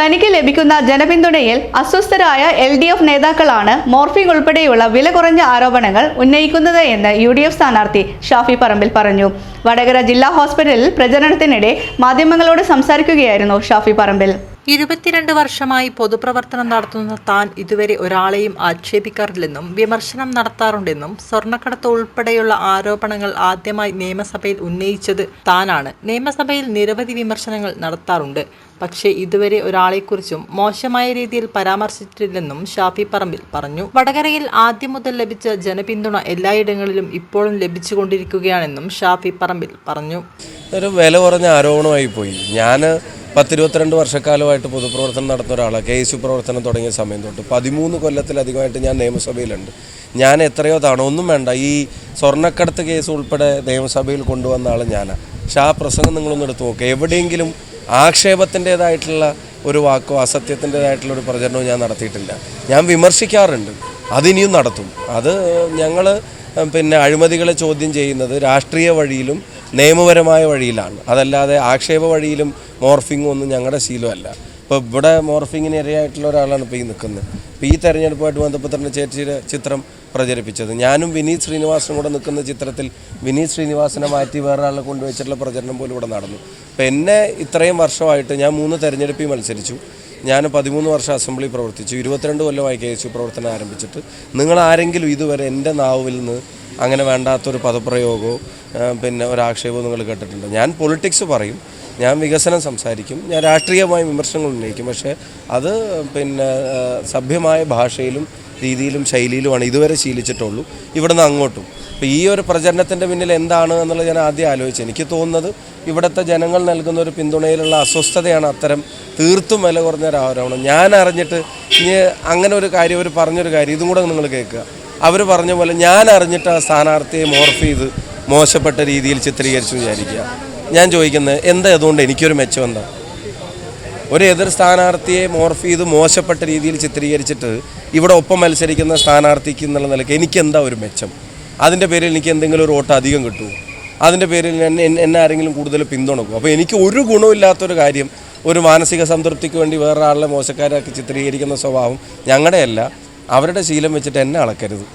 തനിക്ക് ലഭിക്കുന്ന ജനപിന്തുണയിൽ അസ്വസ്ഥരായ എൽ ഡി എഫ് നേതാക്കളാണ് മോർഫിംഗ് ഉൾപ്പെടെയുള്ള വില കുറഞ്ഞ ആരോപണങ്ങൾ ഉന്നയിക്കുന്നത് എന്ന് യു ഡി എഫ് സ്ഥാനാർത്ഥി ഷാഫി പറമ്പിൽ പറഞ്ഞു. വടകര ജില്ലാ ഹോസ്പിറ്റലിൽ പ്രചരണത്തിനിടെ മാധ്യമങ്ങളോട് സംസാരിക്കുകയായിരുന്നു ഷാഫി പറമ്പിൽ. ഇരുപത്തിരണ്ട് വർഷമായി പൊതുപ്രവർത്തനം നടത്തുന്ന താൻ ഇതുവരെ ഒരാളെയും ആക്ഷേപിക്കാറില്ലെന്നും വിമർശനം നടത്താറുണ്ടെന്നും സ്വർണക്കടത്ത് ഉൾപ്പെടെയുള്ള ആരോപണങ്ങൾ ആദ്യമായി നിയമസഭയിൽ ഉന്നയിച്ചത് താനാണ്. നിയമസഭയിൽ നിരവധി വിമർശനങ്ങൾ നടത്താറുണ്ട്. പക്ഷേ ഇതുവരെ ഒരാളെക്കുറിച്ചും മോശമായ രീതിയിൽ പരാമർശിച്ചിട്ടില്ലെന്നും ഷാഫി പറമ്പിൽ പറഞ്ഞു. വടകരയിൽ ആദ്യം മുതൽ ലഭിച്ച ജനപിന്തുണ എല്ലായിടങ്ങളിലും ഇപ്പോഴും ലഭിച്ചുകൊണ്ടിരിക്കുകയാണെന്നും ഷാഫി പറമ്പിൽ പറഞ്ഞു. ഒരു വില കുറഞ്ഞ ആരോപണമായി പോയി. ഞാൻ പത്തിരുപത്തിരണ്ട് വർഷക്കാലമായിട്ട് പൊതുപ്രവർത്തനം നടത്തുന്ന ഒരാളാണ്. കെ എസ് യു പ്രവർത്തനം തുടങ്ങിയ സമയം തൊട്ട് പതിമൂന്ന് കൊല്ലത്തിലധികമായിട്ട് ഞാൻ നിയമസഭയിലുണ്ട്. ഞാൻ എത്രയോ തവണ ഒന്നും വേണ്ട ഈ സ്വർണക്കടത്ത് കേസ് ഉൾപ്പെടെ നിയമസഭയിൽ കൊണ്ടുവന്ന ആൾ ഞാനാണ് പക്ഷെ ആ പ്രസംഗം നിങ്ങളൊന്ന് എടുത്ത് നോക്കുക എവിടെയെങ്കിലും ആക്ഷേപത്തിന്റേതായിട്ടുള്ള ഒരു വാക്കോ അസത്യത്തിന്റേതായിട്ടുള്ള ഒരു പ്രചരണവും ഞാൻ നടത്തിയിട്ടില്ല. ഞാൻ വിമർശിക്കാറുണ്ട്. അതിനിയും നടത്തും. അത് ഞങ്ങൾ പിന്നെ അഴിമതികളെ ചോദ്യം ചെയ്യുന്നത് രാഷ്ട്രീയ വഴിയിലും നിയമപരമായ വഴിയിലാണ്. അതല്ലാതെ ആക്ഷേപ വഴിയിലും മോർഫിങ്ങും ഒന്നും ഞങ്ങളുടെ ശീലമല്ല. ഇപ്പോൾ ഇവിടെ മോർഫിങ്ങിന് ഇരയായിട്ടുള്ള ഒരാളാണ് ഇപ്പോൾ ഈ നിൽക്കുന്നത് ഇപ്പോൾ ഈ തെരഞ്ഞെടുപ്പുമായിട്ട് ബന്ധപ്പെട്ടിട്ട് ചേച്ചിയുടെ ചിത്രം പ്രചരിപ്പിച്ചത്. ഞാനും വിനീത് ശ്രീനിവാസനും കൂടെ നിൽക്കുന്ന ചിത്രത്തിൽ വിനീത് ശ്രീനിവാസനെ മാറ്റി വേറെ ആളെ കൊണ്ടുവച്ചിട്ടുള്ള പ്രചരണം പോലും ഇവിടെ നടന്നു. അപ്പോൾ എന്നെ ഇത്രയും വർഷമായിട്ട് ഞാൻ മൂന്ന് തെരഞ്ഞെടുപ്പിൽ മത്സരിച്ചു. ഞാൻ പതിമൂന്ന് വർഷം അസംബ്ലി പ്രവർത്തിച്ചു. ഇരുപത്തിരണ്ട് കൊല്ലമായി കെ എസ് യു പ്രവർത്തനം ആരംഭിച്ചിട്ട്. നിങ്ങൾ ആരെങ്കിലും ഇതുവരെ എന്റെ നാവിൽ നിന്ന് അങ്ങനെ വേണ്ടാത്തൊരു പദപ്രയോഗമോ പിന്നെ ഒരാക്ഷേപമോ നിങ്ങൾ കേട്ടിട്ടുണ്ടോ? ഞാൻ പൊളിറ്റിക്സ് പറയും. ഞാൻ വികസനം സംസാരിക്കും. ഞാൻ രാഷ്ട്രീയമായ വിമർശനങ്ങൾ ഉന്നയിക്കും. പക്ഷേ അത് പിന്നെ സഭ്യമായ ഭാഷയിലും രീതിയിലും ശൈലിയിലുമാണ് ഇതുവരെ ശീലിച്ചിട്ടുള്ളൂ. ഇവിടെ നിന്ന് അങ്ങോട്ടും. അപ്പോൾ ഈ ഒരു പ്രചരണത്തിന്റെ പിന്നിൽ എന്താണ് എന്നുള്ളത് ഞാൻ ആദ്യം ആലോചിച്ചു. എനിക്ക് തോന്നുന്നത് ഇവിടുത്തെ ജനങ്ങൾ നൽകുന്ന ഒരു പിന്തുണയിലുള്ള അസ്വസ്ഥതയാണ് അത്തരം തീർത്തും വില കുറഞ്ഞ ഒരു ആരോപണം. ഞാൻ അറിഞ്ഞിട്ട് ഇനി അങ്ങനെ ഒരു കാര്യം അവർ പറഞ്ഞൊരു കാര്യം ഇതും കൂടെ നിങ്ങൾ കേൾക്കുക. അവർ പറഞ്ഞ പോലെ ഞാൻ അറിഞ്ഞിട്ട് ആ സ്ഥാനാർത്ഥിയെ മോർഫ് ചെയ്ത് മോശപ്പെട്ട രീതിയിൽ ചിത്രീകരിച്ചു വിചാരിക്കുക. ഞാൻ ചോദിക്കുന്നത് എന്താ അതുകൊണ്ട് എനിക്കൊരു മെച്ചം എന്താ ഒരു എതിർ സ്ഥാനാർത്ഥിയെ മോർഫ് ചെയ്ത് മോശപ്പെട്ട രീതിയിൽ ചിത്രീകരിച്ചിട്ട് ഇവിടെ ഒപ്പം മത്സരിക്കുന്ന സ്ഥാനാർത്ഥിക്ക് എന്നുള്ള നിലയ്ക്ക് എനിക്ക് എന്താ ഒരു മെച്ചം? അതിന്റെ പേരിൽ എനിക്ക് എന്തെങ്കിലും ഒരു വോട്ട് അധികം കിട്ടുമോ? അതിന്റെ പേരിൽ എന്നെ എന്നെ- ആരെങ്കിലും കൂടുതൽ പിന്തുണക്കും അപ്പോൾ എനിക്ക് ഒരു ഗുണമില്ലാത്തൊരു കാര്യം ഒരു മാനസിക സംതൃപ്തിക്ക് വേണ്ടി വേറെ ആളെ മോശക്കാരാക്കി ചിത്രീകരിക്കുന്ന സ്വഭാവം ഞങ്ങളുടെയല്ല. അവരുടെ ശീലം വെച്ചിട്ട് എന്നെ അളക്കരുത്.